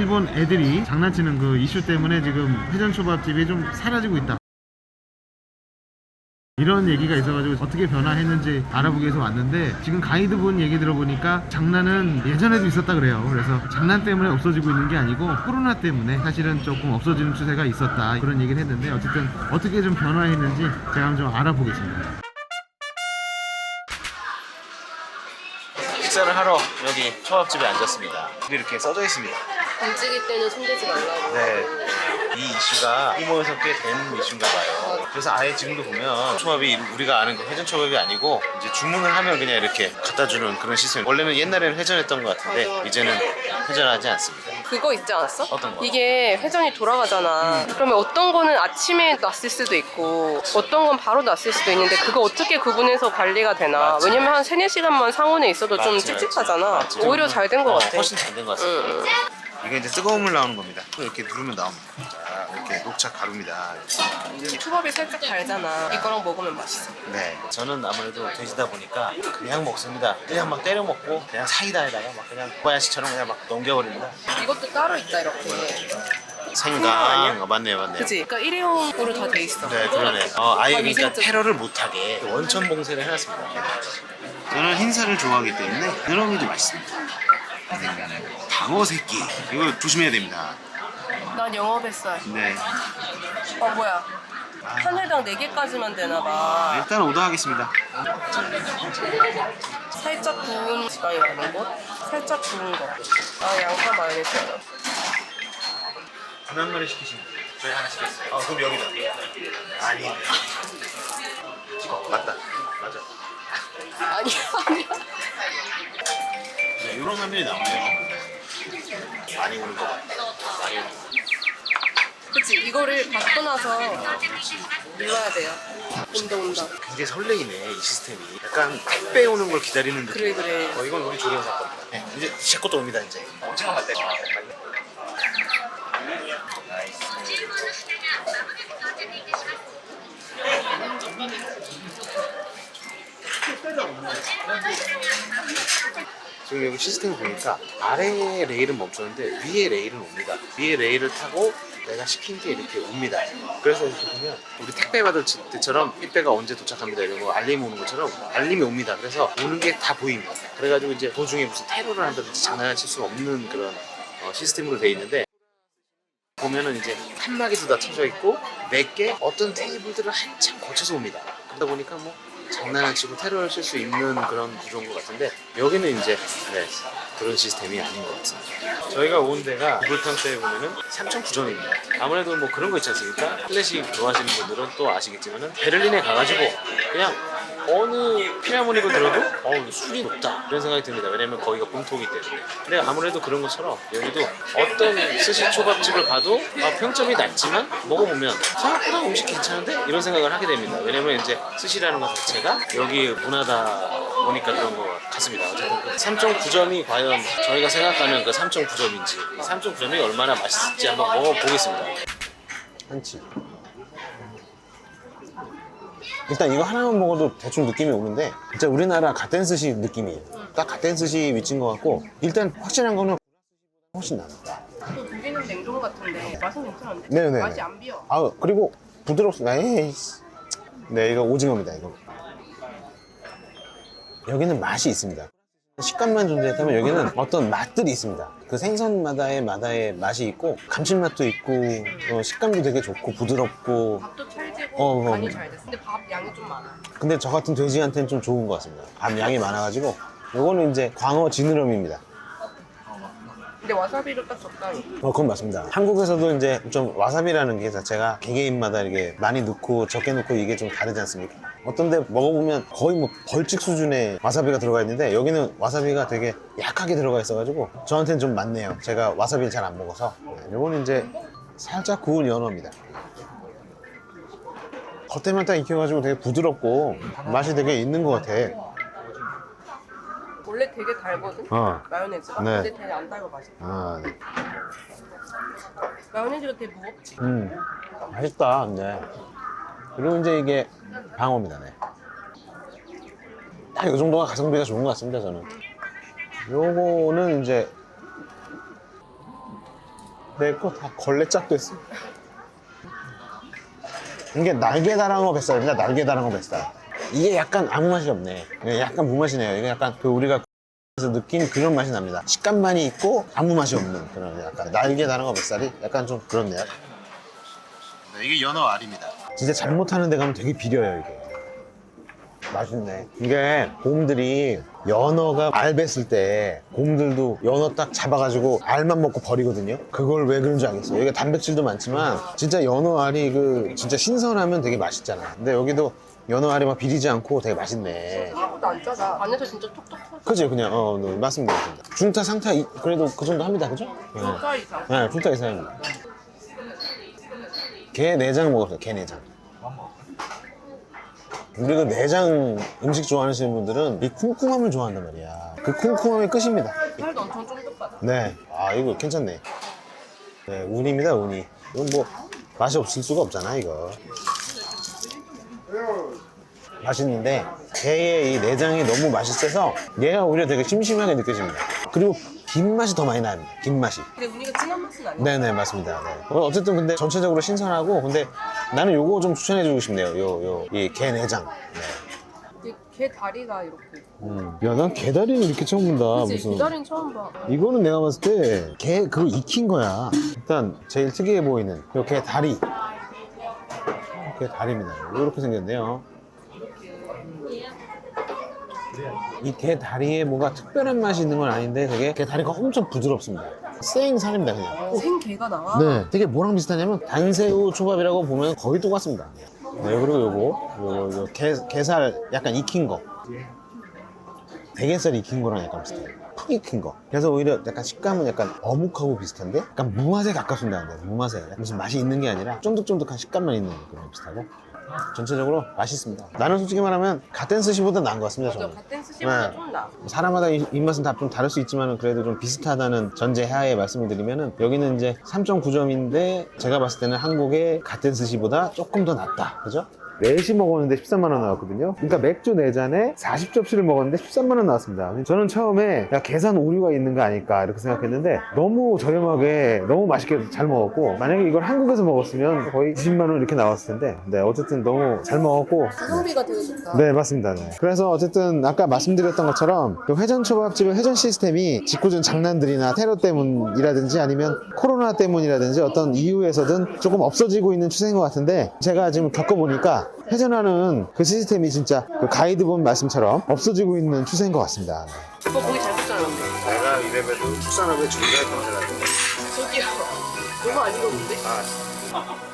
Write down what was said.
일본 애들이 장난치는 그 이슈 때문에 지금 회전초밥집이 좀 사라지고 있다. 이런 얘기가 있어가지고 어떻게 변화했는지 알아보기 위해서 왔는데 지금 가이드분 얘기 들어보니까 장난은 예전에도 있었다 그래요. 그래서 장난 때문에 없어지고 있는 게 아니고 코로나 때문에 사실은 조금 없어지는 추세가 있었다 그런 얘기를 했는데 어쨌든 어떻게 좀 변화했는지 제가 한번 좀 알아보겠습니다. 식사를 하러 여기 초밥집에 앉았습니다. 이렇게 써져 있습니다. 움직일 때는 손대지 말라고. 네. 이 이슈가 이모에서 꽤된 이슈인가 봐요. 그래서 아예 지금도 보면 초밥이 우리가 아는 그 회전 초밥이 아니고 이제 주문을 하면 그냥 이렇게 갖다 주는 그런 시스템. 원래는 옛날에는 회전했던 것 같은데 맞아. 이제는 회전하지 않습니다. 그거 있지 않았어? 어떤 거? 이게 회전이 돌아가잖아. 그러면 어떤 거는 아침에 놨을 수도 있고 어떤 건 바로 놨을 수도 있는데 그거 어떻게 구분해서 관리가 되나? 맞지. 왜냐면 한 3, 4시간만 상온에 있어도 좀 맞지, 찝찝하잖아. 맞지. 오히려 잘 된 것 어, 같아. 훨씬 잘 된 것 같습니다. 응, 응. 이게 이제 뜨거운 물 나오는 겁니다. 또 이렇게 누르면 나옵니다. 자, 이렇게 녹차 가루입니다. 초밥이 살짝 달잖아. 이거랑 먹으면 맛있어. 네, 저는 아무래도 돼지다 보니까 그냥 먹습니다. 그냥 막 때려 먹고 그냥 사이다에다가 막 그냥 코바야시처럼 그냥 막 넘겨버립니다. 이것도 따로 있다 이렇게. 생강, 어, 맞네요, 맞네요. 그치? 그러니까 일회용으로 다 돼 있어. 네, 그러네. 어, 아예 아, 그러니까 테러를 못하게 원천 봉쇄를 해놨습니다. 저는 흰살을 좋아하기 때문에 느러미도 맛있습니다. 방어 새끼 이거 조심해야 됩니다. 난 영업했어요. 네, 어 뭐야? 한 회당 4개까지만 되나 봐. 일단 오더하겠습니다. 살짝 구운 지방이 많은 곳? 살짝 구운 거. 아 양파 마요네즈. 한 마리 시키시면 저희 하나 시켰어요. 아, 그럼 여기다. 아니. 찍어. 맞다. 맞아. 아니 아니야. 네, 이런 화면이 나오네요. 많이 오는 거 같아요. 많이 오는 거. 그치 이거를 받고 나서 눌러야 돼요. 온다 온다. 굉장히 설레이네, 이 시스템이. 약간 택배 오는 걸 기다리는 느낌. 그래 그래. 어, 이건 우리 조련 사건이다. 네, 이제 제 것도 옵니다, 이제. 오징어 갈 때. 아, 나이스. 지금 여기 시스템 보니까 아래 레일은 멈췄는데 위에 레일은 옵니다. 위에 레일을 타고 내가 시킨 게 이렇게 옵니다. 그래서 이렇게 보면 우리 택배 받을 때처럼 택배가 언제 도착합니다 이런 거 알림이 오는 것처럼 알림이 옵니다. 그래서 오는 게 다 보입니다. 그래가지고 이제 도중에 무슨 테러를 한다든지 장난을 칠수 없는 그런 어, 시스템으로 돼 있는데 보면은 이제 칸막이도 다 쳐져 있고 몇 개 어떤 테이블들을 한참 거쳐서 옵니다. 그러다 보니까 뭐 장난을 치고 테러를 칠 수 있는 그런 구조인 것 같은데 여기는 이제 네, 그런 시스템이 아닌 것 같습니다. 저희가 온 데가 구글탕스에 보면은 3,900원입니다. 아무래도 뭐 그런 거 있지 않습니까? 클래식 좋아하시는 분들은 또 아시겠지만은 베를린에 가가지고 그냥 어느 피라모닉을 들어도 어 술이 높다 이런 생각이 듭니다. 왜냐면 거기가 본토이기 때문에. 근데 아무래도 그런 것처럼 여기도 어떤 스시 초밥집을 봐도 아, 평점이 낮지만 먹어보면 생각보다 음식 괜찮은데 이런 생각을 하게 됩니다. 왜냐면 이제 스시라는 것 자체가 여기 문화다 보니까 그런 것 같습니다. 어쨌든 그 3.9점이 과연 저희가 생각하는 그 3.9점인지 3.9점이 얼마나 맛있을지 한번 먹어보겠습니다. 한치. 일단 이거 하나만 먹어도 대충 느낌이 오는데 진짜 우리나라 갓댄스시 느낌이에요. 딱 갓댄스시 위치인 것 같고 일단 확실한 거는 훨씬 낫다. 또 고기는 냉동 같은데 맛은 괜찮은데? 네네. 맛이 안 비어. 아 그리고 부드럽습니다. 에이씨. 네 이거 오징어입니다 이거. 여기는 맛이 있습니다. 식감만 존재했다면 여기는 어떤 맛들이 있습니다. 그 생선마다의 마다의 맛이 있고 감칠맛도 있고 어, 식감도 되게 좋고 부드럽고 밥도 어, 어. 간이 잘 됐어. 근데 밥 양이 좀 많아. 근데 저 같은 돼지한테는 좀 좋은 것 같습니다. 밥 양이 많아가지고 요거는 이제 광어 지느러미입니다. 근데 와사비를 딱 적당히. 어, 그건 맞습니다. 한국에서도 이제 좀 와사비라는 게 자체가 개개인마다 이렇게 많이 넣고 적게 넣고 이게 좀 다르지 않습니까? 어떤 데 먹어보면 거의 뭐 벌칙 수준의 와사비가 들어가 있는데 여기는 와사비가 되게 약하게 들어가 있어가지고 저한테는 좀 맞네요. 제가 와사비를 잘 안 먹어서. 네, 요거는 이제 살짝 구운 연어입니다. 겉에만 딱 익혀가지고 되게 부드럽고 맛이 되게 있는 것 같아. 원래 되게 달거든? 어. 마요네즈가? 네. 근데 되게 안 달고 맛있어. 아, 네. 마요네즈가 되게 무겁지. 음, 맛있다, 근데. 그리고 이제 이게 방어입니다, 네. 딱 이 정도가 가성비가 좋은 것 같습니다, 저는. 요거는 이제 내 거 다 걸레 짝 됐어. 이게 날개 다랑어 뱃살입니다. 날개 다랑어 뱃살. 이게 약간 아무 맛이 없네. 이게 약간 무맛이네요. 이게 약간 그 우리가 에서 느낀 그런 맛이 납니다. 식감만이 있고 아무 맛이 없는 그런 약간 날개 다랑어 뱃살이 약간 좀 그렇네요. 네, 이게 연어 알입니다. 진짜 잘못하는 데 가면 되게 비려요 이게. 맛있네. 이게 곰들이 연어가 알 뱄을 때 곰들도 연어 딱 잡아가지고 알만 먹고 버리거든요. 그걸 왜 그런지 알겠어요. 여기가 단백질도 많지만 진짜 연어 알이 그 진짜 신선하면 되게 맛있잖아. 근데 여기도 연어 알이 막 비리지 않고 되게 맛있네. 생각보다 안 짜다. 안에서 진짜 톡톡 터져. 그지 그냥 어 네, 맞습니다. 맞습니다. 중타 상타 이- 그래도 그 정도 합니다. 그죠? 네. 진짜 이상. 네, 중타 이상입니다. 게 내장 먹었어요. 게 내장. 우리 그 내장 음식 좋아하시는 분들은 이 쿰쿰함을 좋아한단 말이야. 그 쿰쿰함이 끝입니다. 살도 엄청 쫀득하다. 네. 아, 이거 괜찮네. 네, 운입니다, 운이. 이건 뭐, 맛이 없을 수가 없잖아, 이거. 맛있는데, 게의 이 내장이 너무 맛있어서 얘가 오히려 되게 심심하게 느껴집니다. 그리고 김 맛이 더 많이 납니다. 김 맛이. 근데 우니가 진한 맛은 아니야. 네네, 맞습니다. 네. 어, 어쨌든 근데 전체적으로 신선하고, 근데 나는 요거 좀 추천해주고 싶네요. 요, 요, 이게 내장. 네. 게 다리가 이렇게. 음. 야, 난 게다리는 이렇게 처음 본다. 그치? 게 다리는 처음 봐. 이거는 내가 봤을 때게 그거 익힌 거야. 일단 제일 특이해 보이는 이렇게 다리. 이렇게 다리입니다. 이렇게 생겼네요. 이 게 다리에 뭔가 특별한 맛이 있는 건 아닌데 되게 게 다리가 엄청 부드럽습니다. 생 살입니다 그냥. 생게가 나와. 네, 되게 뭐랑 비슷하냐면 단새우 초밥이라고 보면 거의 똑같습니다. 네, 그리고 요거, 요거, 요 게, 게살 약간 익힌 거. 대게살 익힌 거랑 약간 비슷해요. 푹 익힌 거. 그래서 오히려 약간 식감은 약간 어묵하고 비슷한데 약간 무맛에 가깝습니다. 근데 무맛에. 무슨 맛이 있는 게 아니라 쫀득쫀득한 식감만 있는 그런 비슷하고. 전체적으로 맛있습니다. 나는 솔직히 말하면 갓된 스시보다 나은 것 같습니다. 저는. 갓된 스시보다 네. 좀 나. 사람마다 이- 입맛은 다 좀 다를 수 있지만 그래도 좀 비슷하다는 전제하에 말씀을 드리면은 여기는 이제 3.9점인데 제가 봤을 때는 한국의 갓된 스시보다 조금 더 낫다. 그죠? 4시 먹었는데 13만 원 나왔거든요. 그러니까 맥주 4잔에 40접시를 먹었는데 13만 원 나왔습니다. 저는 처음에 야 계산 오류가 있는 거 아닐까 이렇게 생각했는데 너무 저렴하게 너무 맛있게 잘 먹었고 만약에 이걸 한국에서 먹었으면 거의 20만 원 이렇게 나왔을 텐데 네, 어쨌든 너무 잘 먹었고 가성비가 되게 좋다. 네, 맞습니다. 네. 그래서 어쨌든 아까 말씀드렸던 것처럼 그 회전 초밥집의 회전 시스템이 짓궂은 장난들이나 테러 때문이라든지 아니면 코로나 때문이라든지 어떤 이유에서든 조금 없어지고 있는 추세인 것 같은데 제가 지금 겪어보니까 회전하는 그 시스템이 진짜 그 가이드본 말씀처럼 없어지고 있는 추세인 것 같습니다. 네. 오빠 고기 잘 굽잖아. 내가 이래봬도 축산업의 중대 경제라고. 저기요. 너무 안 익었는데? 아,